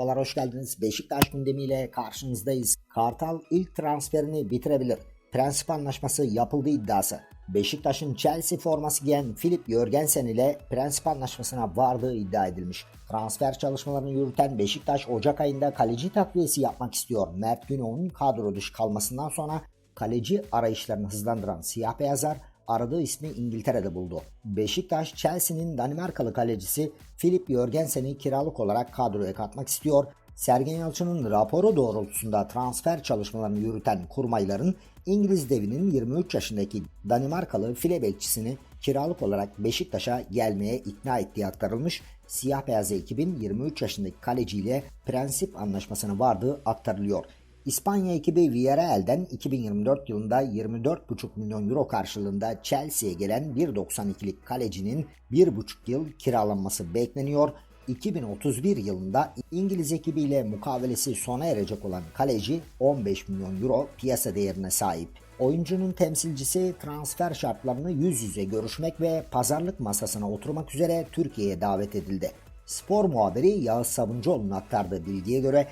Merhabalar hoş geldiniz. Beşiktaş gündemiyle karşınızdayız. Kartal ilk transferini bitirebilir. Prensip anlaşması yapıldığı iddiası. Beşiktaş'ın Chelsea forması giyen Filip Jörgensen ile prensip anlaşmasına vardığı iddia edilmiş. Transfer çalışmalarını yürüten Beşiktaş Ocak ayında kaleci takviyesi yapmak istiyor. Mert Günok'un kadro dışı kalmasından sonra kaleci arayışlarını hızlandıran siyah beyazlar aradığı ismi İngiltere'de buldu. Beşiktaş, Chelsea'nin Danimarkalı kalecisi Filip Jörgensen'i kiralık olarak kadroya katmak istiyor. Sergen Yalçın'ın raporu doğrultusunda transfer çalışmalarını yürüten kurmayların İngiliz devinin 23 yaşındaki Danimarkalı file bekçisini kiralık olarak Beşiktaş'a gelmeye ikna ettiği aktarılmış. Siyah beyaz ekibin 23 yaşındaki kaleciyle prensip anlaşmasına vardığı aktarılıyor. İspanya ekibi Villarreal'den 2024 yılında 24,5 milyon euro karşılığında Chelsea'ye gelen 1.92'lik kalecinin 1,5 yıl kiralanması bekleniyor. 2031 yılında İngiliz ekibiyle mukavelesi sona erecek olan kaleci 15 milyon euro piyasa değerine sahip. Oyuncunun temsilcisi transfer şartlarını yüz yüze görüşmek ve pazarlık masasına oturmak üzere Türkiye'ye davet edildi. Spor muhabiri Yağız Sabuncuoğlu'nun aktardığı bilgiye göre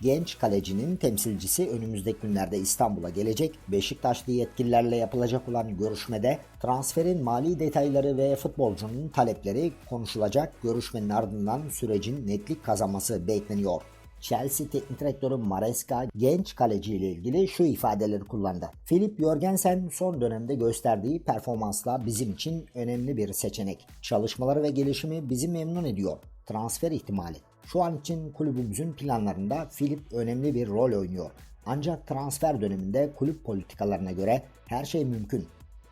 Genç kalecinin temsilcisi önümüzdeki günlerde İstanbul'a gelecek. Beşiktaşlı yetkililerle yapılacak olan görüşmede transferin mali detayları ve futbolcunun talepleri konuşulacak. Görüşmenin ardından sürecin netlik kazanması bekleniyor. Chelsea teknik direktörü Maresca genç kaleci ile ilgili şu ifadeleri kullandı. Filip Jörgensen son dönemde gösterdiği performansla bizim için önemli bir seçenek. Çalışmaları ve gelişimi bizi memnun ediyor. Transfer ihtimali. Şu an için kulübümüzün planlarında Filip önemli bir rol oynuyor. Ancak transfer döneminde kulüp politikalarına göre her şey mümkün.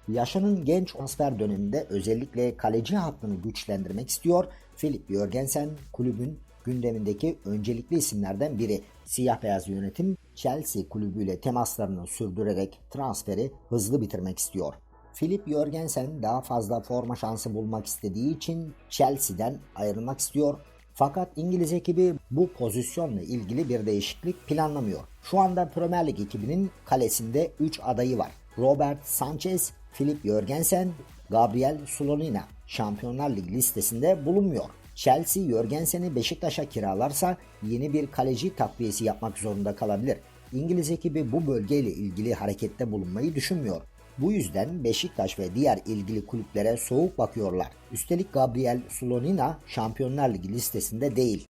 Yaşının genç transfer döneminde özellikle kaleci hattını güçlendirmek istiyor. Filip Jörgensen kulübün gündemindeki öncelikli isimlerden biri. Siyah beyaz yönetim Chelsea kulübüyle temaslarını sürdürerek transferi hızlı bitirmek istiyor. Filip Jörgensen daha fazla forma şansı bulmak istediği için Chelsea'den ayrılmak istiyor fakat İngiliz ekibi bu pozisyonla ilgili bir değişiklik planlamıyor. Şu anda Premier Lig ekibinin kalesinde 3 adayı var. Robert Sanchez, Filip Jörgensen, Gabriel Slonina Şampiyonlar Ligi listesinde bulunmuyor. Chelsea Jörgensen'i Beşiktaş'a kiralarsa yeni bir kaleci takviyesi yapmak zorunda kalabilir. İngiliz ekibi bu bölgeyle ilgili harekette bulunmayı düşünmüyor. Bu yüzden Beşiktaş ve diğer ilgili kulüplere soğuk bakıyorlar. Üstelik Gabriel Slonina Şampiyonlar Ligi listesinde değil.